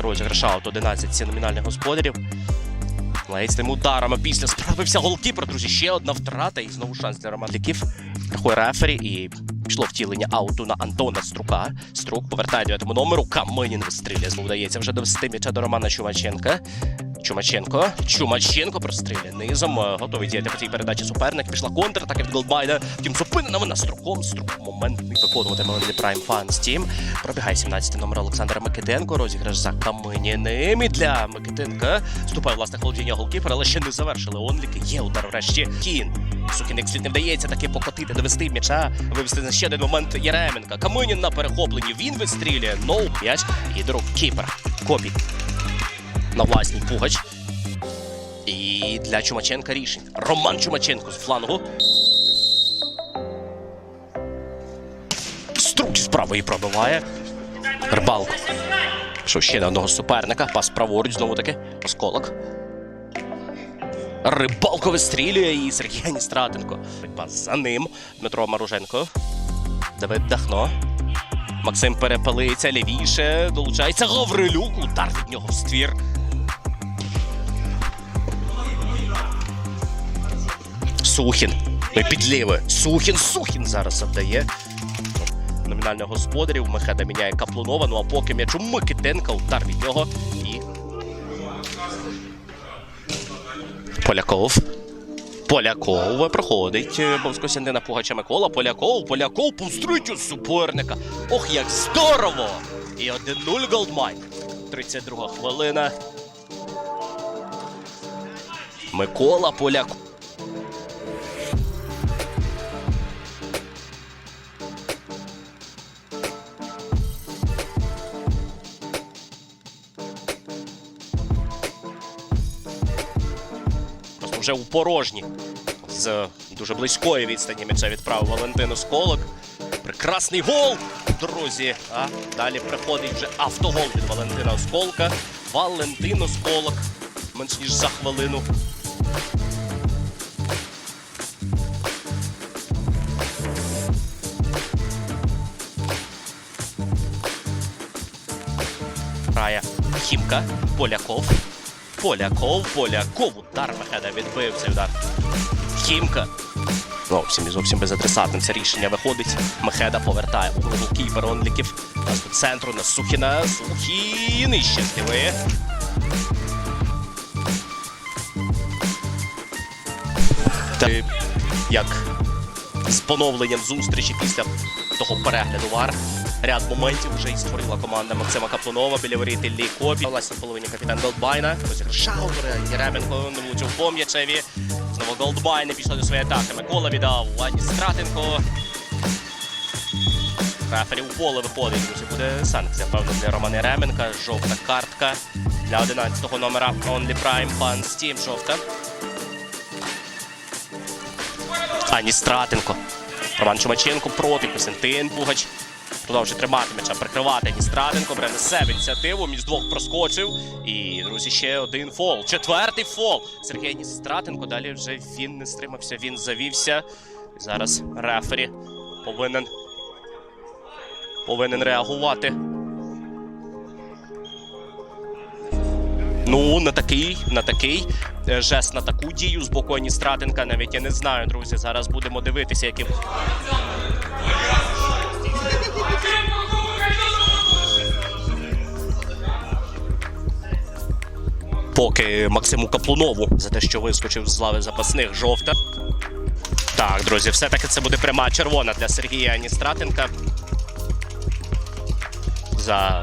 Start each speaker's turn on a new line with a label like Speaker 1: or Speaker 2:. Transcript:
Speaker 1: робити розіграш аут 11 ці номінальних господарів. Лейсним ударом після справився голкіпер. Друзі, ще одна втрата і знову шанс для романліків. Рахує рефері і пішло втілення ауту на Антона Струка. Струк повертає дев'ятому номеру. Каменін вистрілює. Знову вдається вже довести м'яча до Романа Чумаченка. Чумаченко. Чумаченко простріляє низом. е, Готовий діяти по цій передачі суперник. Пішла контратака від Голдбайна. Втім, зупинена вона струком. Струк моментний виконувати Мелоді Прайм Фанс Тім. Пробігає 17 номер Олександра Микитенко. Розіграш за Каменіним. І для Микитенка вступає власне холодіння голкіпера, але ще не завершили онліки. Є удар врешті. Кін. Сукін як слід не вдається таки покотити, довести м'яча, вивести на ще один момент Єременка. Каменін на перехопленні. Він вистрілює. Ноу м'яч. І до рук кіпер. Копі на власній пугач. І для Чумаченка рішень. Роман Чумаченко з флангу. Струк з правої пробиває. Рибалко. Що ще на одного суперника. Пас праворуч знову таки. Осколок. Рибалко вистрілює і Сергій Аністратенко. Пас за ним. Дмитро Маруженко. Давид Дахно. Максим перепалиться лівіше. Долучається Гаврилюк. Удар від нього в ствір. Сухін. І підліви. Сухін, Сухін зараз завдає. Номінальних господарів. Мехеда міняє Каплунова. Ну а поки м'ячу Микитенка. Удар від нього. І. Поляков. Поляков проходить повз Костянтина Пугача Микола. Поляков, Поляков повстрить суперника. Ох, як здорово! І 1-0 Голдмайн. 32 хвилина. Микола Поляков. Вже у порожні. З дуже близької відстані м'яча відправив Валентин Осколок. Прекрасний гол, друзі. А далі приходить вже автогол від Валентина Осколка. Валентин Осколок. Менш ніж за хвилину. Грає Хімка, Поляков. Поляков, Поляков. Удар Мехеда відбив цей удар. Хімка. Зовсім і зовсім безадресатним це рішення виходить. Мехеда повертає у голову кіпер онліків. До центру на Сухіна. Сухін і щасливий. Як з поновленням зустрічі після того перегляду вар. Ряд моментів вже і створила команда Максима Каплунова біля воріт Іллі Копі. Власне, половині капітан Голдбайна. Шаутера, Єременко влучив по м'ячеві. Знову Голдбайн не пішла до своєї атаки. Микола віддав Ані Стратенко. Рефері у поле виходить. Друзі, буде санкція, певно, для Романа Ременка. Жовта картка для 11-го номера Only Prime Пан Steam. Жовта. Ані Стратенко. Роман Чумаченко проти Костянтин Пугач. Продовжує тримати м'яча, прикривати Ністраденко, бере на себе ініціативу, між двох проскочив. І, друзі, ще один фол. Четвертий фол. Сергій Ністратенко. Далі вже він не стримався, він завівся. І зараз рефері повинен, повинен реагувати. Ну, на такий, на такий е, жест, на таку дію з боку Аністратенка навіть я не знаю, друзі. Зараз будемо дивитися, яким поки Максиму Каплунову за те, що вискочив з лави запасних жовта. Так, друзі, все-таки це буде пряма червона для Сергія Аністратенка. За